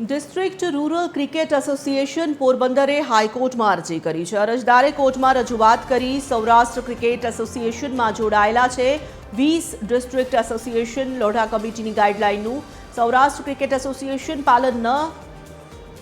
District rural cricket association પોરબંદરે હાઈકોર્ટમાં અરજી કરી છે. અરજદારે કોર્ટમાં રજૂઆત કરી સૌરાષ્ટ્ર ક્રિકેટ એસોસિએશનમાં જોડાયેલા છે. વીસ ડિસ્ટ્રિક્ટ એસોસિએશન લોઢા કમિટીની ગાઈડલાઈનનું સૌરાષ્ટ્ર ક્રિકેટ એસોસિએશન પાલન ન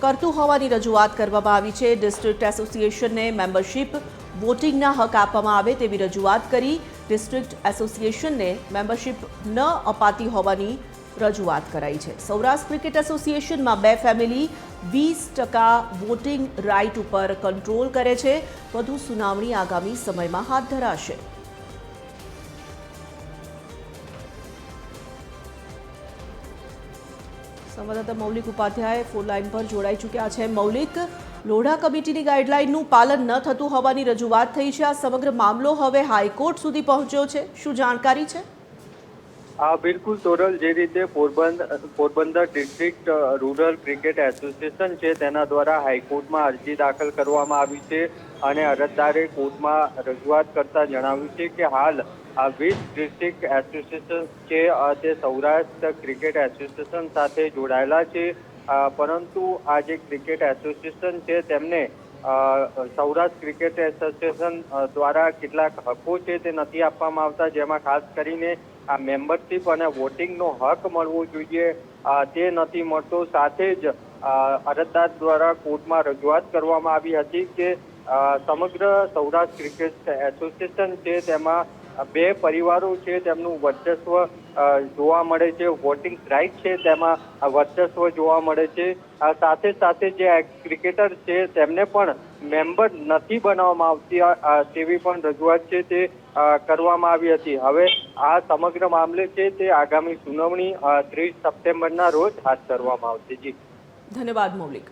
કરતું હોવાની રજૂઆત કરવામાં આવી છે. ડિસ્ટ્રિક્ટ એસોસિએશનને મેમ્બરશિપ વોટિંગના હક આપવામાં આવે તેવી રજૂઆત કરી ડિસ્ટ્રિક્ટ એસોસિએશનને મેમ્બરશિપ ન અપાતી હોવાની રજૂઆત કરાઈ છે. સૌરાષ્ટ્ર ક્રિકેટ એસોસિએશનમાં બે ફેમિલી વીસ ટકા વોટિંગ રાઇટ ઉપર કંટ્રોલ કરે છે. વધુ સુનાવણી આગામી સમયમાં હાથ ધરાશે. સંવાદદાતા મૌલિક ઉપાધ્યાય ફોન લાઈન પર જોડાઈ ચૂક્યા છે. મૌલિક, લોઢા કમિટીની ગાઈડલાઈનનું પાલન ન થતું હોવાની રજૂઆત થઈ છે. આ સમગ્ર મામલો હવે હાઈકોર્ટ સુધી પહોંચ્યો છે. શું જાણકારી છે? આ બિલકુલ તોરલ જે રીતે Porbandar Porbandar district rural cricket association છે, તેના દ્વારા હાઈકોર્ટમાં અરજી દાખલ કરવામાં આવી છે અને અરજદારે કોર્ટમાં રજૂઆત કરતા જણાવ્યું છે કે હાલ આ વીસ ડિસ્ટ્રિક્ટ એસોસિએશન છે તે સૌરાષ્ટ્ર ક્રિકેટ એસોસિએશન સાથે જોડાયેલા છે. પરંતુ આ જે ક્રિકેટ એસોસિએશન છે, તેમને સૌરાષ્ટ્ર ક્રિકેટ એસોસિએશન દ્વારા કેટલાક હકો છે તે નથી આપવામાં આવતા, જેમાં ખાસ કરીને આ મેમ્બરશિપ અને વોટિંગનો હક મળવો જોઈએ. તે નથી મળતો સાથે જ અરજદાર દ્વારા કોર્ટમાં રજૂઆત કરવામાં આવી હતી કે સમગ્ર સૌરાષ્ટ્ર ક્રિકેટ એસોસિએશન છે તેમાં બે પરિવારો છે, તેમનું વર્ચસ્વ જોવા મળે છે વોટિંગ રાઇટ છે, તેમાં વર્ચસ્વ જોવા મળે છે. સાથે સાથે જે ક્રિકેટર છે, તેમને પણ મેમ્બર નથી બનાવવામાં આવતી તેવી પણ રજૂઆત છે તે કરવામાં આવી હતી. હવે આ સમગ્ર મામલે છે તે આગામી સુનાવણી ત્રીસ સપ્ટેમ્બરના રોજ હાથ ધરવામાં આવશે. જી. ધન્યવાદ, મૌલિક.